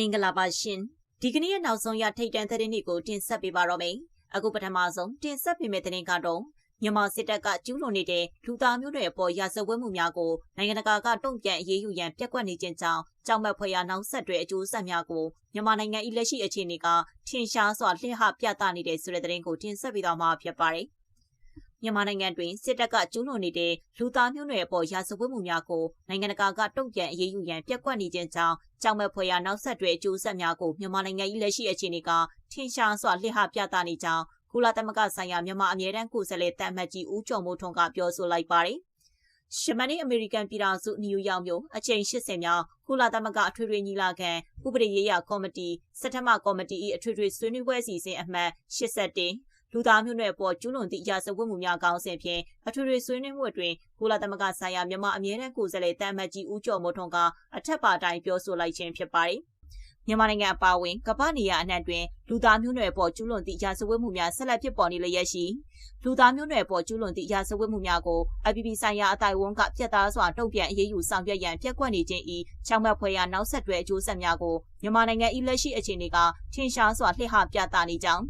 မင်္ဂလာပါရှင်ဒီကနေ့ရဲ့နောက်ဆုံးရထိတ်တန့်သတင်းတွေကိုတင်ဆက်ပေးပါတော့မယ်အခုပထမဆုံးတင်ဆက်ပေးမယ့်သတင်းကတော့မြန်မာစစ်တပ်ကကျူးလွန်နေတဲ့လူသားမျိုးတွေအပေါ်ရာဇဝတ်မှုများကိုနိုင်ငံတကာကတုံ့ပြန်အရေးယူရန်ပြက်ကွက်နေခြင်းကြောင့်ကြောက်မက်ဖွယ်ရာနောက်ဆက်တွဲအကျိုးဆက်များကိုမြန်မာနိုင်ငံ၏လက်ရှိအခြေအနေကထင်ရှားစွာလှည့်ဟပြသနေတဲ့ဆိုတဲ့သတင်းကိုတင်ဆက်ပေးတော့မှာဖြစ်ပါတယ် မြန်မာနိုင်ငံတွင်စစ်တပ်ကကျူးလွန်နေတဲ့လူသားမျိုးနွယ်အပေါ်ရာဇဝတ်မှုများကိုနိုင်ငံတကာကတုံ့ပြန်အရေးယူရန်ပြက်ကွက်နေခြင်းကြောင့်ကြောင်မဲ့ဖွယ်ရာနောက်ဆက်တွဲအကျိုးဆက်များကိုမြန်မာနိုင်ငံ၏လက်ရှိအခြေအနေကထင်ရှားစွာလှည့်ဟပြသနေကြောင်းကုလသမဂ္ဂဆိုင်ရာမြန်မာအမြဲတမ်းကိုယ်စားလှယ်တမ်မတ်ကြီးဦးကျော်မိုးထွန်းကပြောဆိုလိုက်ပါတယ်။ရှမနီအမေရိကန်ပြည်ထောင်စုနယူးယောက်မြို့အချိန်80မြောက်ကုလသမဂ္ဂအထွေထွေညီလာခံဥပဒေရေးရာကော်မတီစက်ထမကော်မတီ၏အထွေထွေဆွေးနွေးပွဲအစီအစဉ်အမှတ်81 လူသားမျိုးနွယ်ပေါ်ကျူးလွန်သည့်ရာဇဝတ်မှုများကောင်းစဉ်ဖြင့်အထွေထွေဆွေးနွေးမှုတွင်ကုလသမဂ္ဂဆိုင်ရာမြန်မာအမြဲတမ်းကိုယ်စားလှယ်တမ်မတ်ကြီးဦးကျော်မိုးထွန်းကအထက်ပါတိုင်းပြောဆိုလိုက်ခြင်းဖြစ်ပါတယ်။မြန်မာနိုင်ငံအပါအဝင်ကမ္ဘာနေရာအနှံ့တွင်လူသားမျိုးနွယ်ပေါ်ကျူးလွန်သည့်ရာဇဝတ်မှုများဆက်လက်ဖြစ်ပေါ်နေလျက်ရှိလူသားမျိုးနွယ်ပေါ်ကျူးလွန်သည့်ရာဇဝတ်မှုများကိုအပြည်ပြည်ဆိုင်ရာအတိုင်းအဝန်ကပြတ်သားစွာတုံ့ပြန်အရေးယူဆောင်ရွက်ရန်ပြက်ကွက်နေခြင်း၏ချောင်းမက်ဖွယ်ရာနောက်ဆက်တွဲအကျိုးဆက်များကိုမြန်မာနိုင်ငံ၏လက်ရှိအခြေအနေကထင်ရှားစွာလှည့်ဟပြသနေကြောင်း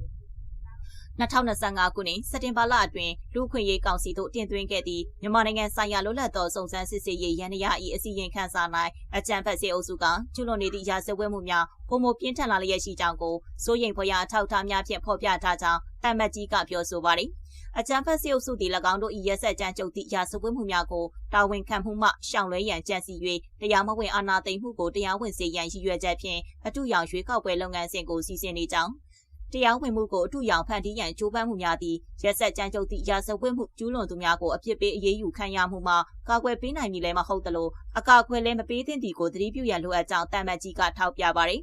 2025ခုနှစ်စက်တင်ဘာလအတွင်းလူခွင့်ရေးကောင်စီတို့တင်သွင်းခဲ့သည့်မြန်မာနိုင်ငံဆိုင်ရာလွတ်လပ်သောစုံစမ်းစစ်ဆေးရေးရန်ရာ၏အစီရင်ခံစာ၌အကြံဖက်စေအုပ်စုကကျူးလွန်နေသည့်ရာဇဝတ်မှုများပုံမပြင်းထန်လာလျက်ရှိကြောင်းကိုစိုးရိမ်ဖွယ်ရာအထောက်အထားများဖြင့်ဖော်ပြထားကြောင်းတမတ်ကြီးကပြောဆိုပါသည်အကြံဖက်စေအုပ်စုသည်၎င်းတို့၏ရက်ဆက်ကြမ်းကြုတ်သည့်ရာဇဝတ်မှုများကိုတာဝန်ခံမှုမှရှောင်လွှဲရန်ကြံစည်၍တရားမဝင်အာဏာသိမ်းမှုကိုတရားဝင်စေရန်ရည်ရွယ်ချက်ဖြင့်အတူရောင်ရွေးကောက်ပွဲလုပ်ငန်းစဉ်ကိုစီစဉ်နေကြောင်း တရားဝင်မှုကိုအထူးရောင်ဖန်တီးရန်ကြိုးပမ်းမှုများသည့်ရက်ဆက်ကြမ်းကြုတ်သည့်ရာဇဝတ်မှုကျူးလွန်သူများကိုအပြစ်ပေးအရေးယူခံရမှုမှာကာကွယ်ပေးနိုင်မည်လည်းမဟုတ်သလိုအကာအကွယ်လည်းမပေးသင့်သည်ကိုသတိပြုရန်လိုအပ်ကြောင်းတမ္မတ်ကြီးကထောက်ပြပါသည်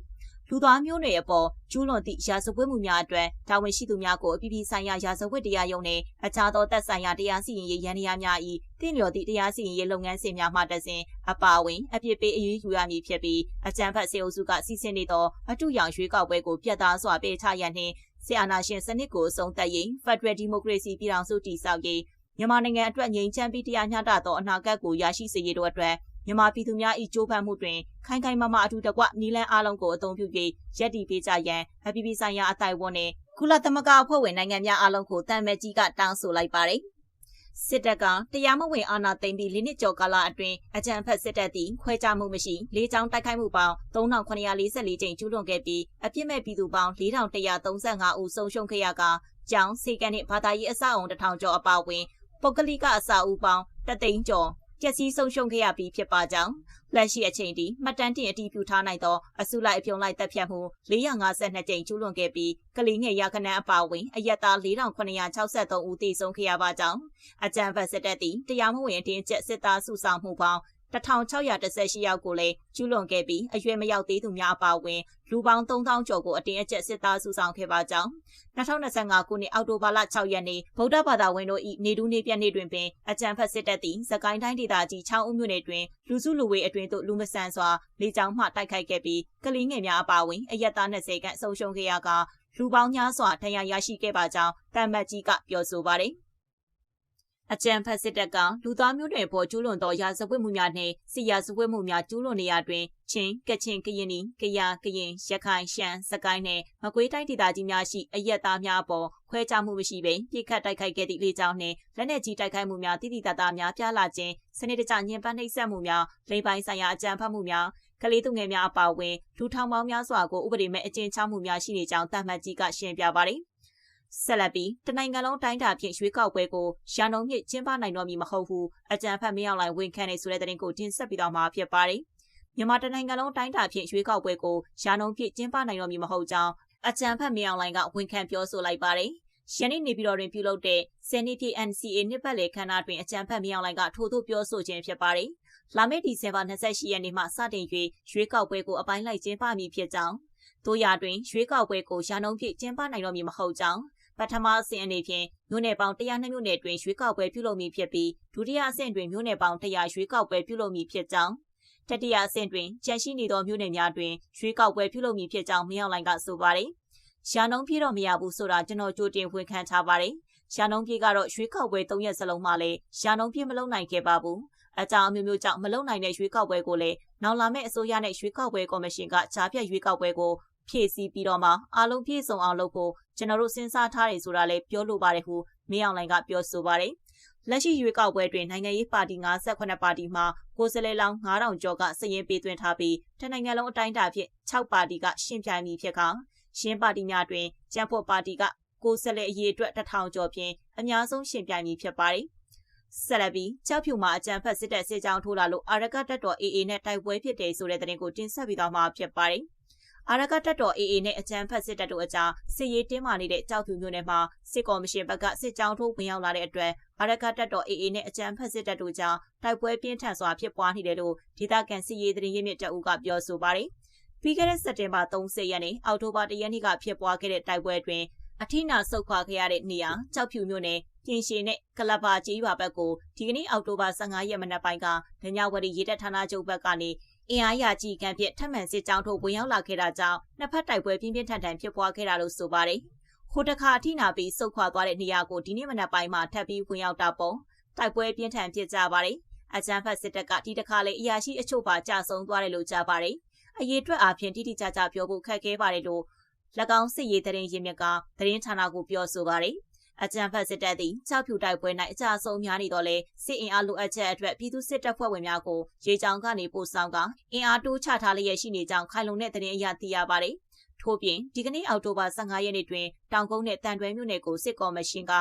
လူသားမျိုးနွယ်အပေါ်ကျူးလွန်သည့်ရာဇဝတ်မှုများအတွက်တာဝန်ရှိသူများကိုအပြည်ပြည်ဆိုင်ရာရာဇဝတ်တရားရုံးနှင့်အခြားသောသက်ဆိုင်ရာတရားစီရင်ရေးရန်ရာများ၏တင့်လျော်သည့်တရားစီရင်ရေးလုပ်ငန်းစဉ်များမှတစဉ်အပါအဝင်အပြစ်ပေးအရေးယူရမည်ဖြစ်ပြီးအကြံဖတ်စေအုပ်စုကစီစဉ်နေသောအတူရောင်ရွေးကောက်ပွဲကိုပြတ်သားစွာပေးချရန်နှင့်ဆီအာနာရှင်စနစ်ကိုအဆုံးသတ်ရေး Federal Democracy ပြည်ထောင်စုတည်ဆောက်ရေးမြန်မာနိုင်ငံအတွက်ငြိမ်းချမ်းပြီးတရားမျှတသောအနာဂတ်ကိုရရှိစေရေးတို့အတွက် မြန်မာပြည်သူများ၏ကြိုးပမ်းမှုတွင်ခိုင်ခိုင်မာမာအထူးတကွနီလန်းအားလုံးကိုအသုံးပြုပြီးရည်တည်ပေးကြရန်အပြည်ပြည်ဆိုင်ရာအတိုင်ဝန်းနှင့်ကုလသမဂ္ဂအဖွဲ့ဝင်နိုင်ငံများအားလုံးကိုတန်မဲ့ကြီးကတောင်းဆိုလိုက်ပါတယ်စစ်တပ်ကတရားမဝင်အာဏာသိမ်းပြီး၄နှစ်ကျော်ကာလအတွင်းအကြံဖက်စစ်တပ်သည်ခွဲခြားမှုမရှိလေးချောင်းတိုက်ခိုက်မှုပေါင်း3944ကြိမ်ကျူးလွန်ခဲ့ပြီးအပြစ်မဲ့ပြည်သူပေါင်း4135ဦးဆုံးရှုံးခဲ့ရကကျောင်းစေကန်နှင့်ဘာသာရေးအဆောက်အုံတစ်ထောင်ကျော်အပါအဝင်ပုဂ္ဂလိကအဆောက်အဦပေါင်းတသိန်းကျော် ပျက်စီးဆုံးရှုံးခဲ့ရပြီးဖြစ်ပါကြောင်းလက်ရှိအချိန်ထိမှတ်တမ်းတင်အတည်ပြုထားနိုင်သောအစုလိုက်အပြုံလိုက်တပ်ဖြတ်မှု452ကြိမ်ကျူးလွန်ခဲ့ပြီးကလေးငယ်ရခဏအပါအဝင်အယက်သား4963ဦးသေဆုံးခဲ့ရပါကြောင်းအကြံဖတ်စစ်တပ်သည်တရားမဝင်အတင်းကျပ်စစ်သားစုဆောင်မှုပေါင်း 1618ယောက်ကိုလည်းကျူးလွန်ခဲ့ပြီးအရွယ်မရောက်သေးသူများအပါအဝင်လူပေါင်း3000ကျော်ကိုအတင်းအကျပ်စစ်သားစုဆောင်ခဲ့ပါကြောင်း2025ခုနှစ်အောက်တိုဘာလ6ရက်နေ့ဗုဒ္ဓဘာသာဝင်တို့၏နေတူးနေပြည့်နေ့တွင်ပင်အကြံဖက်စစ်တပ်သည်သကိုင်းတိုင်းဒေသကြီးချောင်းဦးမြို့နယ်တွင်လူစုလူဝေးအတွင်သို့လူမဆန်စွာလေကြောင်းမှတိုက်ခိုက်ခဲ့ပြီးကလေးငယ်များအပါအဝင်အရက်သား20ခန့်ဆုံးရှုံးခဲ့ရကလူပေါင်းများစွာထဏ်ရရရှိခဲ့ပါကြောင်းတမ်မတ်ကြီးကပြောဆိုပါတယ်။ အကြံဖက်စစ်တပ်ကလူသားမျိုးတွေပေါ်ကျူးလွန်သောရာဇဝတ်မှုများနှင့်စီရာဇဝတ်မှုများကျူးလွန်နေရာတွင်ချင်းကချင်ကရင်နီကယာကရင်ရခိုင်ရှမ်းစကိုင်းနှင့်မကွေးတိုင်းဒေသကြီးများရှိအရက်သားများပေါ်ခွဲခြားမှုမရှိဘဲပြစ်ခတ်တိုက်ခိုက်ခဲ့သည့်လေကြောင်းနှင့်လက်နက်ကြီးတိုက်ခိုက်မှုများတိတိတသားများပြားလာခြင်းစနစ်တကျညှဉ်းပန်းနှိပ်စက်မှုများလိမ်ပိုင်းဆိုင်ရာအကြံဖက်မှုများကလေးသူငယ်များအပါအဝင်လူထောင်ပေါင်းများစွာကိုဥပဒေမဲ့အကျဉ်းချမှုများရှိနေကြောင်းတမတ်ကြီးကရှင်းပြပါသည် ဆက်လက်ပြီးတနိုင်ငံလုံးတိုင်းတာဖြင့်ရွေးကောက်ပွဲကိုရန်ကုန်မြို့ကျင်းပနိုင်တော့မည်မဟုတ်ဘူးအကြံဖတ်မင်းအောင်လှိုင်ဝန်ခံနေဆိုတဲ့သတင်းကိုတင်ဆက်ပြီးတော့မှာဖြစ်ပါတယ်မြန်မာတနိုင်ငံလုံးတိုင်းတာဖြင့်ရွေးကောက်ပွဲကိုရန်ကုန်မြို့ကျင်းပနိုင်တော့မည်မဟုတ်ကြောင်းအကြံဖတ်မင်းအောင်လှိုင်ကဝန်ခံပြောဆိုလိုက်ပါတယ်ယနေ့နေပြည်တော်တွင်ပြုလုပ်တဲ့စနေပြည် NCA နှစ်ပတ်လည်ခမ်းနားတွင်အကြံဖတ်မြောင်လိုင်ကထို့သို့ပြောဆိုခြင်းဖြစ်ပါတယ်။လာမယ့်ဒီဇင်ဘာ28ရက်နေ့မှစတင်၍ရွေးကောက်ပွဲကိုအပိုင်းလိုက်ကျင်းပမည်ဖြစ်ကြောင်းတို့ရတွင်ရွေးကောက်ပွဲကိုရန်ကုန်ပြည်ကျင်းပနိုင်တော့မည်မဟုတ်ကြောင်း ပထမအဆင့်အနေဖြင့်မြို့နယ်ပေါင်း102မြို့နယ်တွင်ရွေးကောက်ပွဲပြုလုပ်မည်ဖြစ်ပြီးဒုတိယအဆင့်တွင်မြို့နယ်ပေါင်း100ရွေးကောက်ပွဲပြုလုပ်မည်ဖြစ်ကြောင်းတတိယအဆင့်တွင်ကြန့်ရှိနေသောမြို့နယ်များတွင်ရွေးကောက်ပွဲပြုလုပ်မည်ဖြစ်ကြောင်းမြောက်လိုင်းကဆိုပါတယ်။ရှာနှုံးပြေတော့မရဘူးဆိုတာကျွန်တော်ကြိုတင်ဝန်ခံထားပါတယ်။ရှာနှုံးပြေကတော့ရွေးကောက်ပွဲ၃ရက်စလုံးမှလည်းရှာနှုံးပြေမလုပ်နိုင်ခဲ့ပါဘူး။အကြောင်းအမျိုးမျိုးကြောင့်မလုံနိုင်တဲ့ရွေးကောက်ပွဲကိုလည်းနောက်လာမယ့်အစိုးရနဲ့ရွေးကောက်ပွဲကော်မရှင်ကကြားဖြတ်ရွေးကောက်ပွဲကို ဖြည့်ဆည်းပြီးတော့မှအားလုံးပြည့်စုံအောင်လုပ်ဖို့ကျွန်တော်တို့စဉ်းစားထားတယ်ဆိုတာလည်းပြောလိုပါတယ်ဟုမင်းအောင်လှိုင်ကပြောဆိုပါတယ်။လက်ရှိရွေးကောက်ပွဲတွင်နိုင်ငံရေးပါတီ58ပါတီမှကိုယ်စားလှယ်လောင်း9000ကျော်ကစည်ရင်ပေးသွင်းထားပြီးတနိုင်ငံလုံးအတိုင်းအတာဖြင့်6ပါတီကရှင်းပြိုင်မည်ဖြစ်ကရှင်းပါတီများတွင်ကျန်းဖို့ပါတီကကိုယ်စားလှယ်အရေးအတွက်1000ကျော်ဖြင့်အများဆုံးရှင်းပြိုင်မည်ဖြစ်ပါတယ်။ဆက်လက်ပြီးကြောက်ဖြူမှာအကြံဖက်စစ်တပ်စစ်ကြောင်းထိုးလာလို့အာရကတက်တော် AA နဲ့တိုက်ပွဲဖြစ်တယ်ဆိုတဲ့သတင်းကိုတင်ဆက်ပြီးတော့မှာဖြစ်ပါတယ်။ အာရကတက်တော် AA နဲ့အကြံဖက်စစ်တပ်တို့အကြားစစ်ရေးတင်းမာနေတဲ့ကြောက်ဖြူမြို့နယ်မှာစစ်ကော်မရှင်ဘက်ကစစ်ကြောင်းထိုးဝင်ရောက်လာတဲ့အတွက်အာရကတက်တော် AA နဲ့အကြံဖက်စစ်တပ်တို့ကြားတိုက်ပွဲပြင်းထန်စွာဖြစ်ပွားနေတယ်လို့ဒေသခံစစ်ရေးသတင်းရင်းမြစ်တအုပ်ကပြောဆိုပါတယ်။ပြီးခဲ့တဲ့စက်တင်ဘာ30ရက်နေ့အောက်တိုဘာ1ရက်နေ့ကဖြစ်ပွားခဲ့တဲ့တိုက်ပွဲအတွင်းအထိနာဆုတ်ခွာခဲ့ရတဲ့နေရာကြောက်ဖြူမြို့နယ်ပြင်ရှင်နဲ့ကလဘာကျေးရွာဘက်ကိုဒီကနေ့အောက်တိုဘာ15ရက်မနက်ပိုင်းကဒညဝရီရေတပ်ဌာနချုပ်ဘက်ကနေ အင်အားရာကြီးကံဖြင့်ထပ်မံစစ်ကြောင်းထုတ်ဝင်ရောက်လာခဲ့တာကြောင့်နှစ်ဖက်တိုက်ပွဲပြင်းပြင်းထန်ထန်ဖြစ်ပွားခဲ့တာလို့ဆိုပါတယ်။ဟိုတခါအထိနာပြီးစုတ်ခွာသွားတဲ့နေရာကိုဒီနေ့မနက်ပိုင်းမှာထပ်ပြီးဝင်ရောက်တာပုံတိုက်ပွဲပြင်းထန်ဖြစ်ကြပါတယ်။အကြမ်းဖက်စစ်တပ်ကဒီတခါလေအရာရှိအချို့ပါကြဆုံသွားတယ်လို့ကြားပါတယ်။အရေးအတွက်အပြင်တိတိကျကျပြောဖို့ခက်ခဲပါတယ်လို့၎င်းစစ်ရေးတရင်ရင်မြက်ကသတင်းဌာနကိုပြောဆိုပါတယ်။ အကြံဖတ်စစ်တပ်သည်ကြောက်ဖြူတိုက်ပွဲ၌အကြအဆုံးများနေတော့လဲစစ်အင်အားလိုအပ်ချက်အတွက်ပြည်သူစစ်တပ်ဖွဲ့ဝင်များကိုရေကြောင်းကနေပို့ဆောင်ကအင်အားတိုးချထားလျက်ရှိနေကြောင်းခိုင်လုံတဲ့သတင်းအရသိရပါတယ်။ထို့ပြင်ဒီကနေ့အောက်တိုဘာ15ရက်နေ့တွင်တောင်ကုန်းနဲ့တန်တွဲမြို့နယ်ကိုစစ်ကော်မရှင်က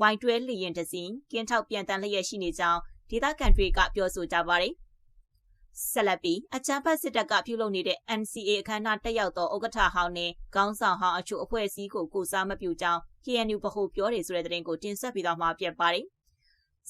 ဝိုင်တွဲလီရင်တစင်းကင်းထောက်ပြန်တန်လျက်ရှိနေကြောင်းဒေသခံတွေကပြောဆိုကြပါတယ်။ ဆက်လက်ပြီးအကြံဖတ်စစ်တပ်ကပြုလုပ်နေတဲ့ NCA အခမ်းအနားတက်ရောက်သောဥက္ကဋ္ဌဟောင်းနဲ့ခေါင်းဆောင်ဟောင်းအချို့အဖွဲ့အစည်းကိုကိုစားမပြုကြောင်း KNU ဗဟိုပြောတယ်ဆိုတဲ့သတင်းကိုတင်ဆက်ပြီးတော့မှပြပါတယ်။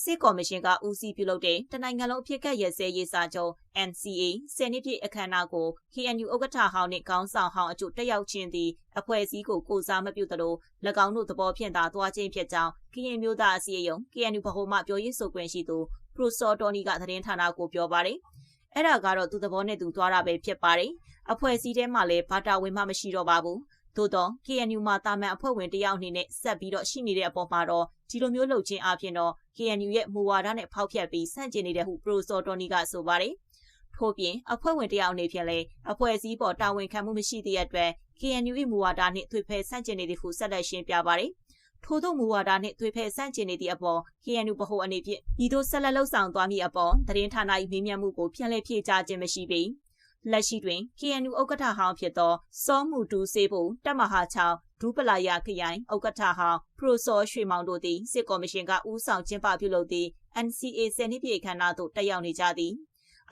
စစ်ကော်မရှင်ကဦးစီးပြုလုပ်တဲ့တနိုင်ငံလုံးအဖြစ်ကတ်ရစဲရေးစာချုပ် NCA ဆယ်နှစ်ပြည့်အခမ်းအနားကို KNU ဥက္ကဋ္ဌဟောင်းနဲ့ခေါင်းဆောင်ဟောင်းအကျိုးတက်ရောက်ခြင်းသည်အဖွဲ့အစည်းကိုကိုစားမပြုသလို၎င်းတို့သဘောဖြင့်သာသွားခြင်းဖြစ်ကြောင်း KNU မျိုးသားအစည်းအရုံး KNU ဗဟိုမှပြောရေးဆိုခွင့်ရှိသူပရိုစော်တော်နီကသတင်းဌာနကိုပြောပါတယ်။ အဲ့ဒါကတော့သူသဘောနဲ့သူသွားတာပဲဖြစ်ပါတယ်။အဖွဲ့အစည်းထဲမှာလည်းဘာတာဝင်မှမရှိတော့ပါဘူး။သို့တော့ KNU မှာတာမန်အဖွဲ့ဝင်တယောက်အနေနဲ့ဆက်ပြီးတော့ရှိနေတဲ့အပေါ်မှာတော့ဒီလိုမျိုးလှုပ်ခြင်းအပြင်တော့ KNU ရဲ့မူဝါဒနဲ့ဖောက်ဖျက်ပြီးဆန့်ကျင်နေတဲ့ဟုပရိုစော်တော်နီကဆိုပါတယ်။ထို့ပြင်အဖွဲ့ဝင်တယောက်အနေဖြင့်လည်းအဖွဲ့အစည်းပေါ်တာဝန်ခံမှုမရှိသည့်အတွက် KNU ၏မူဝါဒနှင့်သွေဖယ်ဆန့်ကျင်နေသည့်ဟုဆက်လက်ရှင်းပြပါတယ်။ ထို့သောမူဝါဒနှင့်သွေဖယ်ဆန့်ကျင်နေသည့်အပေါ် KNU ဗဟိုအနေဖြင့်ဤသို့ဆက်လက်လှုပ်ဆောင်သွားမည့်အပေါ်သတင်းဌာန၏မေးမြန်းမှုကိုပြန်လည်ဖြေကြားခြင်းမရှိပေ။လက်ရှိတွင် KNU ဥက္ကဋ္ဌဟောင်းဖြစ်သောစောမှုတူစေဖို့တပ်မဟာ6ဒူပလာယာခရိုင်ဥက္ကဋ္ဌဟောင်းပရိုစောရွှေမောင်တို့သည်စစ်ကော်မရှင်ကဦးဆောင်ကျင်းပပြုလုပ်သည့် NCA စနစ်ပြေခန္ဓာသို့တက်ရောက်နေကြသည်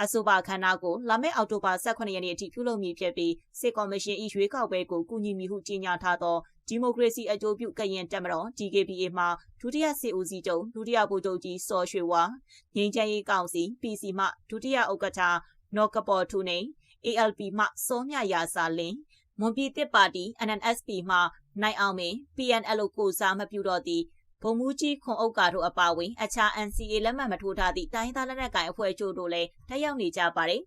အဆိုပါခန္ဓာကိုလာမယ့်အောက်တိုဘာ18ရက်နေ့အထိပြုလုပ်မည်ဖြစ်ပြီးစစ်ကော်မရှင်၏ရွေးကောက်ပွဲကိုကူညီမည်ဟုကြေညာထားသောဒီမိုကရေစီအကျိုးပြုကရင်တက်မတော် DKBA မှဒုတိယစစ်ဦးစီးချုပ်ဒုတိယဗိုလ်ချုပ်ကြီးစောရွှေဝါငင်းချမ်းရေးကောင်စီ PC မှဒုတိယဥက္ကဋ္ဌနော်ကပေါ်ထူနေ ALP မှစောမြရာစာလင်းမွန်ပြည်တစ်ပါတီ NNSP မှနိုင်အောင်မင်း PNL ကိုစားမပြုတော့သည့် ဗုံမူကြီးခွန်အုပ်ကာတို့အပါအဝင် အခြား NCA လက်မှတ်မထိုးထားသည့် တိုင်းသားလက်နက်ကိုင်အဖွဲ့အချို့တို့လည်း တက်ရောက်နေကြပါတယ်